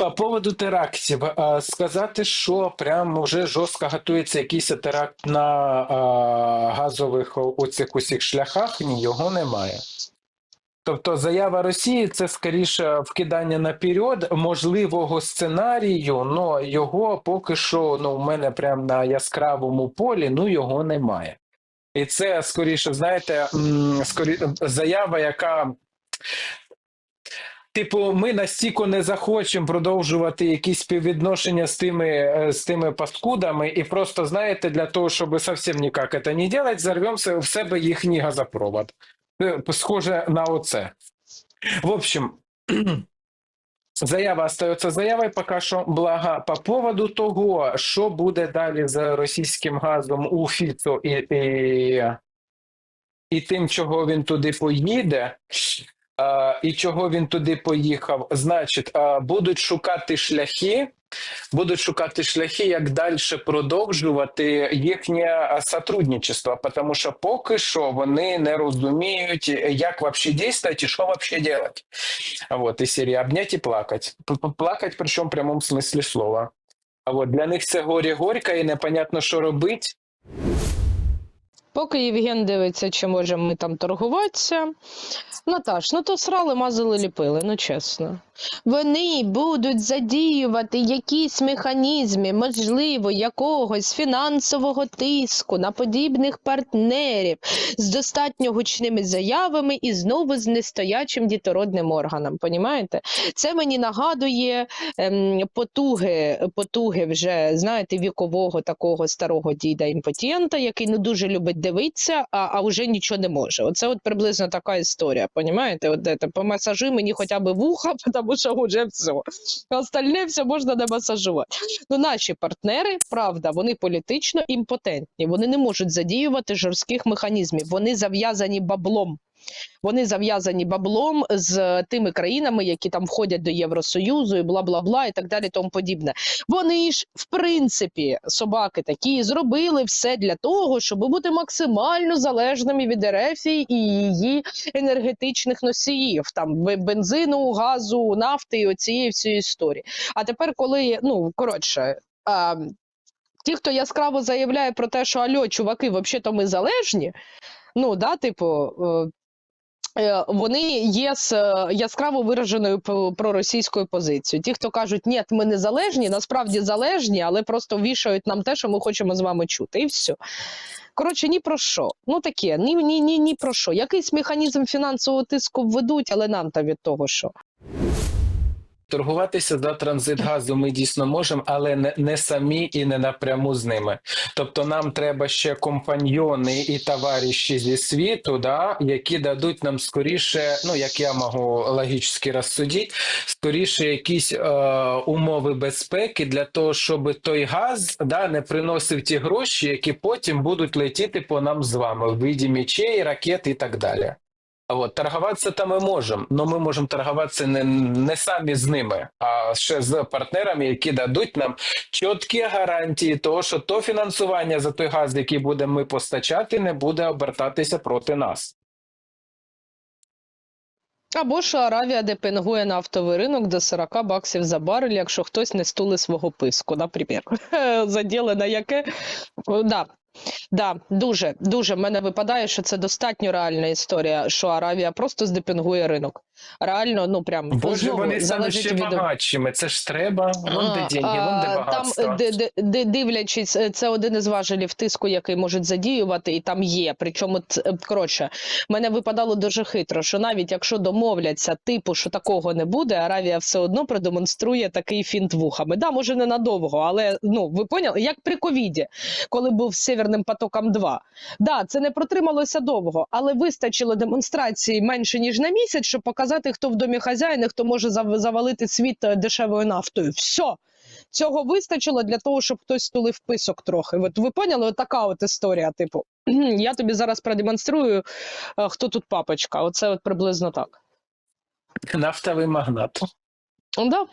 По поводу терактів, сказати, що прям вже жорстко готується якийсь теракт на газових о- оцих усіх шляхах, ні, його немає. Тобто заява Росії це скоріше вкидання наперед можливого сценарію, але його поки що ну, у мене прям на яскравому полі, ну його немає. І це скоріше, знаєте, скорі... заява, яка Типу, ми настільки не захочемо продовжувати якісь співвідношення з тими, е, з тими паскудами, і просто знаєте, для того, щоб зовсім ніяк це не робити, зарвемося в себе їхній газопровод. Е, Схоже на оце. В общем, заява остається заявою поки що. Благо, по поводу того, що буде далі з російським газом у Фіцо і, і, і тим, чого він туди поїде. І чого він туди поїхав? Значить, будуть шукати шляхи, будуть шукати шляхи, як далі продовжувати їхнє сотрудничество, тому що поки що вони не розуміють, як вообще діяти і що вообще робити. Вот, і серія обнять і плакать. П- п- причому в прямому смислі слова. А от для них це горі горька і непонятно, що робити. Поки Євген дивиться, чи можемо ми там торгуватися. Наташ, ну то срали, мазали, ліпили, ну чесно. Вони будуть задіювати якісь механізми, можливо, якогось фінансового тиску на подібних партнерів з достатньо гучними заявами і знову з нестоячим дітородним органом. Понімаєте? Це мені нагадує ем, потуги, потуги вже, знаєте, вікового такого старого діда імпотента, який не дуже любить дивитися, а, а вже нічого не може. Оце от приблизно така історія. Понімаєте? От це, помасажи мені хоча б вуха, тому що вже все. Остальне все можна не масажувати. Ну, наші партнери, правда, вони політично імпотентні. Вони не можуть задіювати жорстких механізмів. Вони зав'язані баблом. Вони зав'язані баблом з тими країнами, які там входять до Євросоюзу, і бла бла бла, і так далі, тому подібне. Вони ж, в принципі, собаки такі зробили все для того, щоб бути максимально залежними від РФ і її енергетичних носіїв, там бензину, газу, нафти і оцієї всієї історії. А тепер, коли ну коротше. А, Ті, хто яскраво заявляє про те, що альо, чуваки, взагалі-то ми залежні, ну да, типу, е, вони є з е, яскраво вираженою проросійською позицією. Ті, хто кажуть, ні, ми не залежні, насправді залежні, але просто вішають нам те, що ми хочемо з вами чути, і все. Коротше, ні про що. Ну таке, ні, ні, ні, ні про що. Якийсь механізм фінансового тиску введуть, але нам там від того, що. Торгуватися за транзит газу ми дійсно можемо, але не, не самі і не напряму з ними. Тобто нам треба ще компаньйони і товариші зі світу, да, які дадуть нам скоріше, ну як я можу логічно розсудити, скоріше якісь е, умови безпеки для того, щоб той газ да, не приносив ті гроші, які потім будуть летіти по нам з вами в виді мечей, ракет і так далі. От, торгуватися то ми можемо, але ми можемо торгуватися не, не самі з ними, а ще з партнерами, які дадуть нам чіткі гарантії того, що то фінансування за той газ, який будемо ми постачати, не буде обертатися проти нас. Або що Аравія депингує нафтовий ринок до 40 баксів за барель, якщо хтось не стули свого писку, наприклад. Заділи на яке? Да. Да, дуже, дуже. Мене випадає, що це достатньо реальна історія, що Аравія просто здепінгує ринок. Реально, ну прям Боже, знову вони стали ще від... багатшими. Це ж треба. Вон де деньги, вон де багатство. Там, де, дивлячись, е, це один із важелів тиску, який можуть задіювати, і там є. Причому, е, коротше, мене випадало дуже хитро, що навіть якщо домовляться, типу, що такого не буде, Аравія все одно продемонструє такий фінт вухами. Да, може ненадовго, але ну ви поняли, як при ковіді, коли був Северним потоком 2. Да, це не протрималося довго, але вистачило демонстрації менше ніж на місяць, щоб показати, хто в домі хазяїн, хто може завалити світ е, дешевою нафтою. Все. Цього вистачило для того, щоб хтось стулив писок трохи. От ви поняли, от така от історія. Типу, я тобі зараз продемонструю, е, хто тут папочка. Оце от приблизно так. Нафтовий магнат. Да.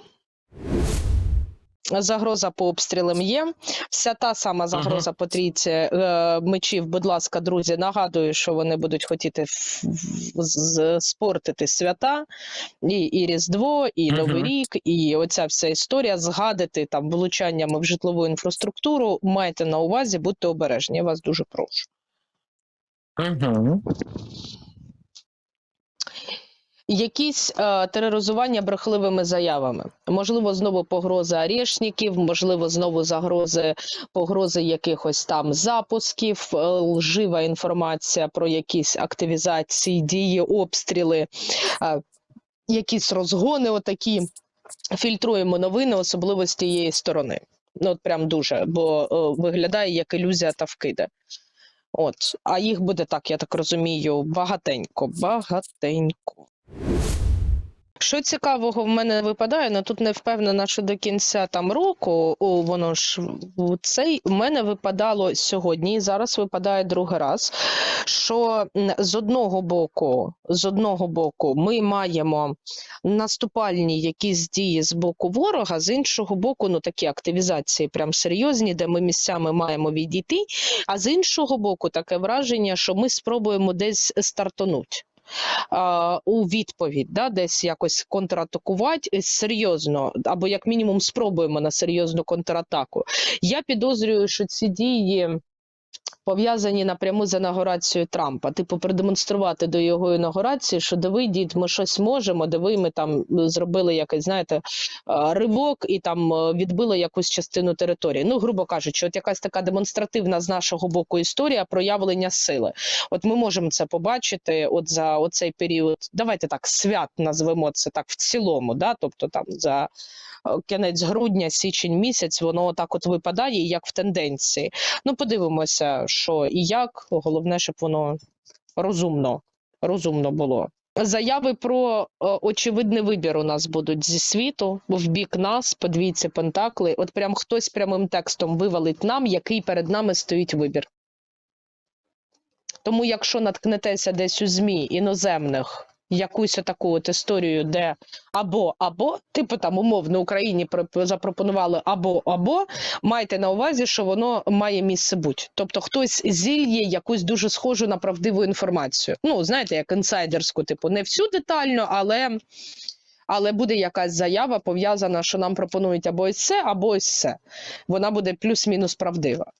Загроза по обстрілам є. Вся та сама загроза по трійці е, мечів. Будь ласка, друзі, нагадую, що вони будуть хотіти спортити свята, і, і Різдво, і. Новий рік, і оця вся історія згадити там влучаннями в житлову інфраструктуру. Майте на увазі, будьте обережні. Я вас дуже прошу. Угу. Якісь е, тероризування брехливими заявами. Можливо, знову погроза арешників, можливо, знову загрози, погрози якихось там запусків, е, лжива інформація про якісь активізації, дії, обстріли, е, якісь розгони. Отакі фільтруємо новини, особливо з тієї сторони. Ну, от прям дуже, бо е, виглядає як ілюзія та вкиди. От, а їх буде так, я так розумію, багатенько, багатенько. Що цікавого в мене випадає, ну тут не впевнена, що до кінця там року, о, воно ж цей в мене випадало сьогодні, і зараз випадає другий раз. Що з одного боку, з одного боку, ми маємо наступальні якісь дії з боку ворога, з іншого боку, ну такі активізації прям серйозні, де ми місцями маємо відійти. А з іншого боку, таке враження, що ми спробуємо десь стартануть. А, у відповідь, да, десь якось контратакувати е, серйозно, або як мінімум спробуємо на серйозну контратаку. Я підозрюю, що ці дії пов'язані напряму з інаугурацією Трампа. Типу, продемонструвати до його інаугурації, що диви, дід, ми щось можемо, диви, ми там зробили якийсь, знаєте, е, ривок і там е, відбили якусь частину території. Ну, грубо кажучи, от якась така демонстративна з нашого боку історія проявлення сили. От ми можемо це побачити от за оцей період. Давайте так, свят назвемо це так в цілому, да? тобто там за е, кінець грудня, січень місяць, воно так от випадає, як в тенденції. Ну, подивимося, що і як. Головне, щоб воно розумно, розумно було. Заяви про е, очевидний вибір у нас будуть зі світу в бік нас, по двійці пентакли. От прям хтось прямим текстом вивалить нам, який перед нами стоїть вибір. Тому, якщо наткнетеся десь у ЗМІ іноземних якусь таку от історію, де або або, типу там умовно Україні про- запропонували або або, майте на увазі, що воно має місце бути. Тобто хтось зільє якусь дуже схожу на правдиву інформацію. Ну, знаєте, як інсайдерську, типу, не всю детально, але. Але буде якась заява пов'язана, що нам пропонують або ось це, або ось це. Вона буде плюс-мінус правдива.